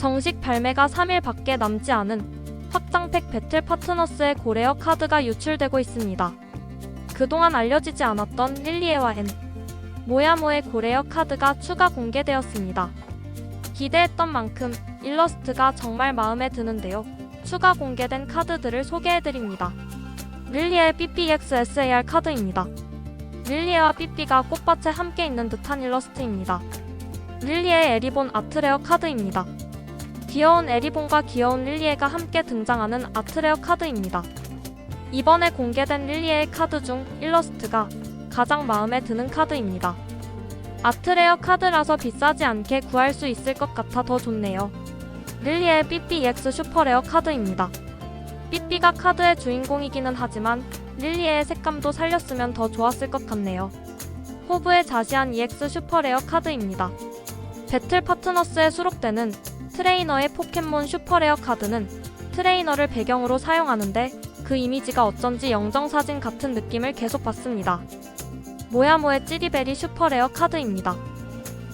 정식 발매가 3일밖에 남지 않은 확장팩 배틀 파트너스의 고레어 카드가 유출되고 있습니다. 그동안 알려지지 않았던 릴리에와 앤, 모야모의 고레어 카드가 추가 공개되었습니다. 기대했던 만큼 일러스트가 정말 마음에 드는데요. 추가 공개된 카드들을 소개해드립니다. 릴리의 BBXSAR 카드입니다. 릴리에와 삐삐가 꽃밭에 함께 있는 듯한 일러스트입니다. 릴리의 에리본 아트레어 카드입니다. 귀여운 에리본과 귀여운 릴리에가 함께 등장하는 아트레어 카드입니다. 이번에 공개된 릴리의 카드 중 일러스트가 가장 마음에 드는 카드입니다. 아트레어 카드라서 비싸지 않게 구할 수 있을 것 같아 더 좋네요. 릴리의 BBEX 슈퍼레어 카드입니다. 삐삐가 카드의 주인공이기는 하지만 릴리의 색감도 살렸으면 더 좋았을 것 같네요. 호브의 자시한 EX 슈퍼레어 카드입니다. 배틀 파트너스에 수록되는 트레이너의 포켓몬 슈퍼레어 카드는 트레이너를 배경으로 사용하는데 그 이미지가 어쩐지 영정사진 같은 느낌을 계속 받습니다. 모야모의 찌리베리 슈퍼레어 카드입니다.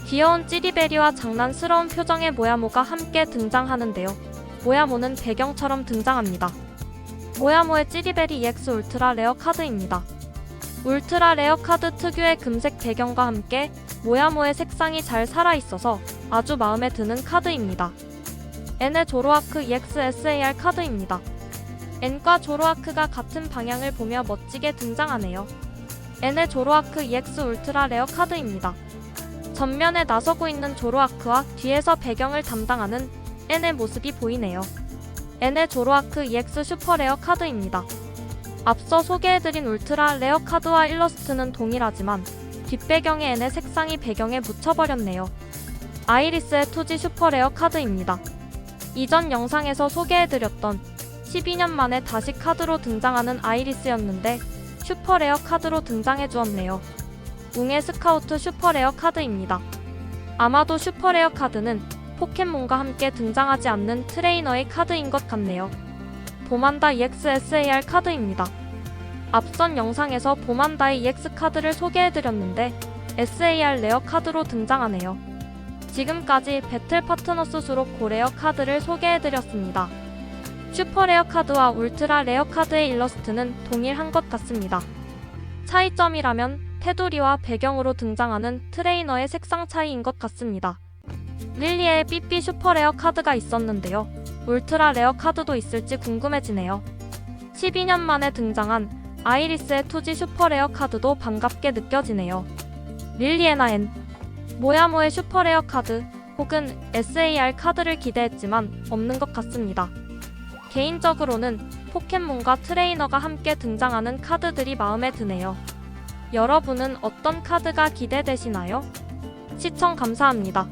귀여운 찌리베리와 장난스러운 표정의 모야모가 함께 등장하는데요. 모야모는 배경처럼 등장합니다. 모야모의 찌리베리 EX 울트라 레어 카드입니다. 울트라 레어 카드 특유의 금색 배경과 함께 모야모의 색상이 잘 살아있어서 아주 마음에 드는 카드입니다. N의 조로아크 EXSAR 카드입니다. N과 조로아크가 같은 방향을 보며 멋지게 등장하네요. N의 조로아크 EX 울트라 레어 카드입니다. 전면에 나서고 있는 조로아크와 뒤에서 배경을 담당하는 N의 모습이 보이네요. N의 조로아크 EX 슈퍼 레어 카드입니다. 앞서 소개해드린 울트라 레어 카드와 일러스트는 동일하지만 뒷배경의 N의 색상이 배경에 묻혀버렸네요. 아이리스의 투지 슈퍼레어 카드입니다. 이전 영상에서 소개해드렸던 12년 만에 다시 카드로 등장하는 아이리스였는데 슈퍼레어 카드로 등장해주었네요. 웅의 스카우트 슈퍼레어 카드입니다. 아마도 슈퍼레어 카드는 포켓몬과 함께 등장하지 않는 트레이너의 카드인 것 같네요. 보만다 EXSAR 카드입니다. 앞선 영상에서 보만다의 EX 카드를 소개해드렸는데 SAR 레어 카드로 등장하네요. 지금까지 배틀 파트너스 수록 고레어 카드를 소개해드렸습니다. 슈퍼 레어 카드와 울트라 레어 카드의 일러스트는 동일한 것 같습니다. 차이점이라면 테두리와 배경으로 등장하는 트레이너의 색상 차이인 것 같습니다. 릴리의 삐삐 슈퍼 레어 카드가 있었는데요. 울트라 레어 카드도 있을지 궁금해지네요. 12년 만에 등장한 아이리스의 투지 슈퍼레어 카드도 반갑게 느껴지네요. 릴리에나 앤 모야모의 슈퍼레어 카드 혹은 SAR 카드를 기대했지만 없는 것 같습니다. 개인적으로는 포켓몬과 트레이너가 함께 등장하는 카드들이 마음에 드네요. 여러분은 어떤 카드가 기대되시나요? 시청 감사합니다.